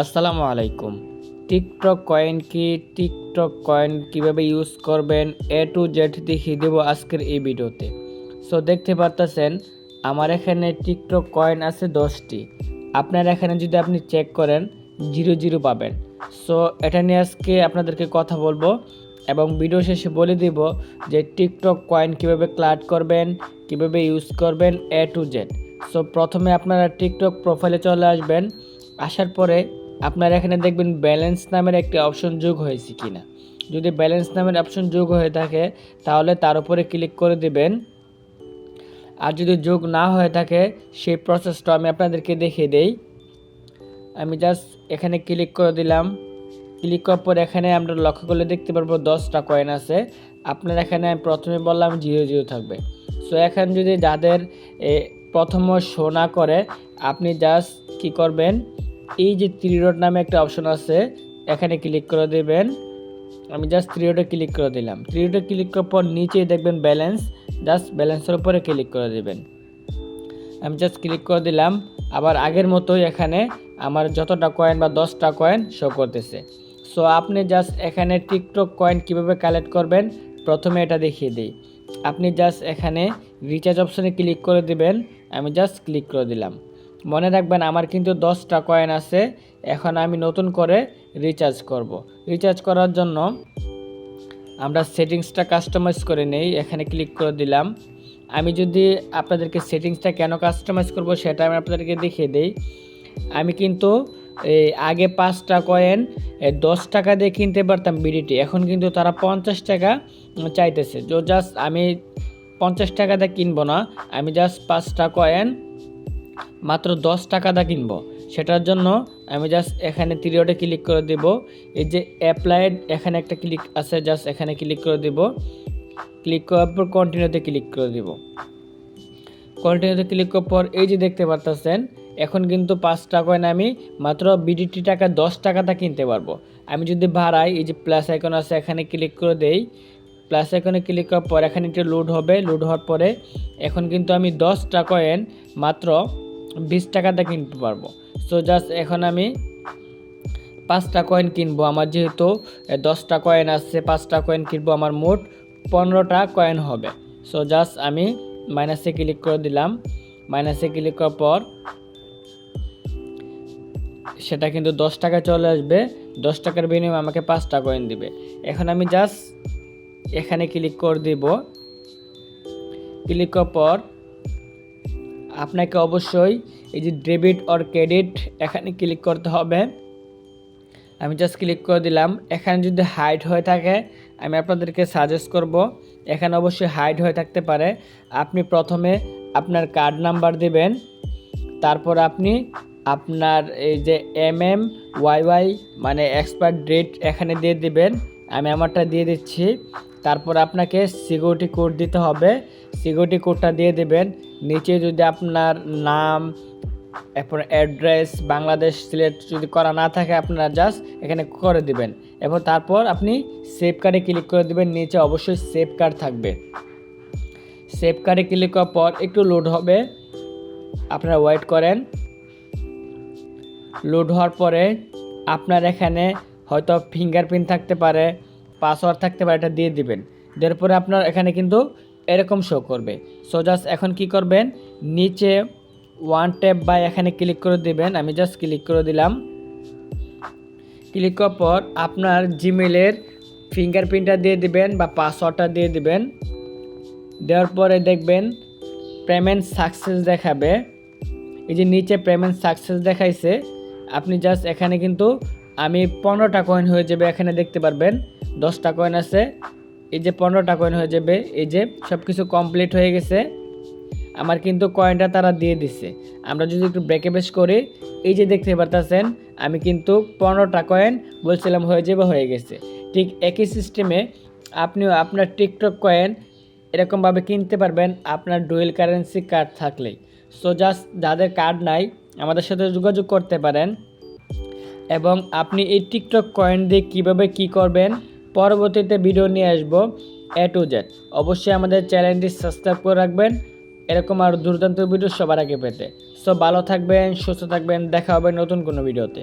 আসসালামু আলাইকুম। TikTok coin কি? টিকটক কয়েন কীভাবে ইউজ করবেন? এ টু জেড দেখিয়ে দেবো আজকের এই ভিডিওতে। সো দেখতে পারতেছেন, আমার এখানে টিকটক কয়েন আছে দশটি। আপনার এখানে যদি আপনি চেক করেন জিরো জিরো পাবেন। সো এটা নিয়ে আজকে আপনাদেরকে কথা বলব এবং ভিডিও শেষে বলে দিব যে টিকটক কয়েন কীভাবে ক্লাড করবেন, কীভাবে ইউজ করবেন এ টু জেড সো প্রথমে আপনারা টিকটক প্রোফাইলে চলে আসবেন। আসার পরে আপনার এখানে দেখবেন ব্যালেন্স নামের একটি অপশন যোগ হয়েছে কিনা। যদি ব্যালেন্স নামের অপশন যোগ হয়ে থাকে, তাহলে তার উপরে ক্লিক করে দিবেন। আর যদি যোগ না হয়ে থাকে, সেই প্রসেসটা আমি আপনাদেরকে দেখিয়ে দেই। আমি জাস্ট এখানে ক্লিক করে দিলাম। ক্লিক করার পর এখানে আমরা লক্ষ্য করলে দেখতে পারব দশটা কয়েন আছে। আপনার এখানে আমি প্রথমে বললাম জিরো জিরো থাকবে। সো এখানে যদি যাদের প্রথম শো না করে, আপনি জাস্ট কি করবেন? এই যে থ্রি ডট নামে একটা অপশন আছে, এখানে ক্লিক করে দেবেন। আমি জাস্ট থ্রি ডটে ক্লিক করে দিলাম। থ্রি ডটে ক্লিক করার পর নিচেই দেখবেন ব্যালেন্স জাস্ট ব্যালেন্সের উপরে ক্লিক করে দেবেন। আমি জাস্ট ক্লিক করে দিলাম। আবার আগের মতোই এখানে আমার যতটা কয়েন বা দশটা কয়েন শো করতেছে। সো আপনি জাস্ট এখানে টিকটক কয়েন কীভাবে কালেক্ট করবেন? প্রথমে এটা দেখিয়ে দিই। আপনি জাস্ট এখানে রিচার্জ অপশনে ক্লিক করে দিবেন। আমি জাস্ট ক্লিক করে দিলাম। মনে রাখবেন আমার কিন্তু দশটা কয়েন আছে, এখন আমি নতুন করে রিচার্জ করব। রিচার্জ করার জন্য আমরা সেটিংসটা কাস্টমাইজ করে নেই, এখানে ক্লিক করে দিলাম। আমি যদি আপনাদেরকে সেটিংসটা কেন কাস্টমাইজ করব সেটা আমি আপনাদেরকে দেখিয়ে দিই। আমি কিন্তু আগে পাঁচটা কয়েন দশ টাকা দিয়ে কিনতে পারতাম বিডিটি, এখন কিন্তু তারা পঞ্চাশ টাকা চাইতেছে। তো জাস্ট আমি পঞ্চাশ টাকা দিয়ে কিনবো না, আমি জাস্ট পাঁচটা কয়েন মাত্র দশ টাকা দা কিনবো। সেটার জন্য আমি জাস্ট এখানে তিরিয়টে ক্লিক করে দেব। এই যে অ্যাপ্লাইড এখানে একটা ক্লিক আছে জাস্ট এখানে ক্লিক করে দেব। ক্লিক করার পর কন্টিনিউতে ক্লিক করে দেব। কন্টিনিউতে ক্লিক করার পর এই যে দেখতে পারতেছেন, এখন কিন্তু পাঁচটা কয়েন আমি মাত্র বিডিটি টাকা দশ টাকাটা কিনতে পারব। আমি যদি ভাড়াই এই যে প্লাস আইকন আছে, এখানে ক্লিক করে দেই। প্লাস আইকনে ক্লিক করার পর এখানে একটু লোড হবে। লোড হওয়ার পরে এখন কিন্তু আমি দশটা কয়েন মাত্র বিশ টাকাটা কিনতে পারব। সো জাস্ট এখন আমি পাঁচটা কয়েন কিনবো। আমার যেহেতু দশটা কয়েন আছে, পাঁচটা কয়েন কিনবো, আমার মোট পনেরোটা কয়েন হবে। সো জাস্ট আমি মাইনাসে ক্লিক করে দিলাম। মাইনাসে ক্লিক করার পর, সেটা কিন্তু দশ টাকা চলে আসবে। দশ টাকার বিনিময়ে আমাকে পাঁচটা কয়েন দিবে। এখন আমি জাস্ট এখানে ক্লিক করে দিব। ক্লিক করার পর আপনাকে অবশ্যই এই যে ডেবিট অর ক্রেডিট এখানে ক্লিক করতে হবে। আমি জাস্ট ক্লিক করে দিলাম। এখানে যদি হাইড হয়ে থাকে, আমি আপনাদেরকে সাজেস্ট করব, এখানে অবশ্যই হাইড হয়ে থাকতে পারে। আপনি প্রথমে আপনার কার্ড নাম্বার দিবেন, তারপর আপনি আপনার এই যে এম এম ওয়াই মানে এক্সপায়ার ডেট এখানে দিয়ে দিবেন। আমি আমারটা দিয়ে দিচ্ছি। তারপর আপনাকে সিকিউরিটি কোড দিতে হবে। সিকিউরিটি কোডটা দিয়ে দেবেন। নিচে যদি আপনার নাম, এরপর অ্যাড্রেস বাংলাদেশ সিলেক্ট যদি করা না থাকে আপনারা জাস্ট এখানে করে দিবেন। এবং তারপর আপনি সেভ কার্ডে ক্লিক করে দিবেন। নিচে অবশ্যই সেভ কার্ড থাকবে। সেভ কার্ডে ক্লিক করার পর একটু লোড হবে। আপনারা ওয়েট করেন। লোড হওয়ার পরে আপনার এখানে হয়তো ফিঙ্গারপ্রিন্ট থাকতে পারে পাসওয়ার্ড থাকতে পারে, এটা দিয়ে দিবেন। দেওয়ার পরে আপনার এখানে কিন্তু এরকম শো করবে। সো জাস্ট এখন কি করবেন? নিচে ওয়ান ট্যাপ বা এখানে ক্লিক করে দিবেন। আমি জাস্ট ক্লিক করে দিলাম। ক্লিক করার পর আপনার জিমেলের ফিঙ্গারপ্রিন্টটা দিয়ে দিবেন বা পাসওয়ার্ডটা দিয়ে দিবেন। দেওয়ার পরে দেখবেন পেমেন্ট সাকসেস দেখাবে। এই যে নিচে পেমেন্ট সাকসেস দেখাইছে, আপনি জাস্ট এখানে কিন্তু আমি পনেরোটা কয়েন হয়ে যাবে, এখানে দেখতে পারবেন, দশটা কয়েন আছে। এই যে পনেরোটা কয়েন হয়ে যাবে, এই যে সব কিছু কমপ্লিট হয়ে গেছে। আমার কিন্তু কয়েনটা তারা দিয়ে দিছে। আমরা যদি একটু ব্রেকে বেশ করি, এই যে দেখতে পারতেছেন, আমি কিন্তু পনেরোটা কয়েন বলছিলাম হয়ে যাবে, হয়ে গেছে। ঠিক একই সিস্টেমে আপনিও আপনার টিকটক কয়েন এরকমভাবে কিনতে পারবেন, আপনার ডুয়েল কারেন্সি কার্ড থাকলেই। সো জাস্ট যাদের কার্ড নাই, আমাদের সাথে যোগাযোগ করতে পারেন। এবং আপনি এই টিকটক কয়েন দিয়ে কীভাবে কি করবেন, পরবর্তীতে ভিডিও নিয়ে আসব এ টু জেড অবশ্যই আমাদের চ্যানেলটি সাবস্ক্রাইব করে রাখবেন। এরকম আরও দুর্দান্ত ভিডিও সবার আগে পেতে। সো ভালো থাকবেন, সুস্থ থাকবেন, দেখা হবে নতুন কোনো ভিডিওতে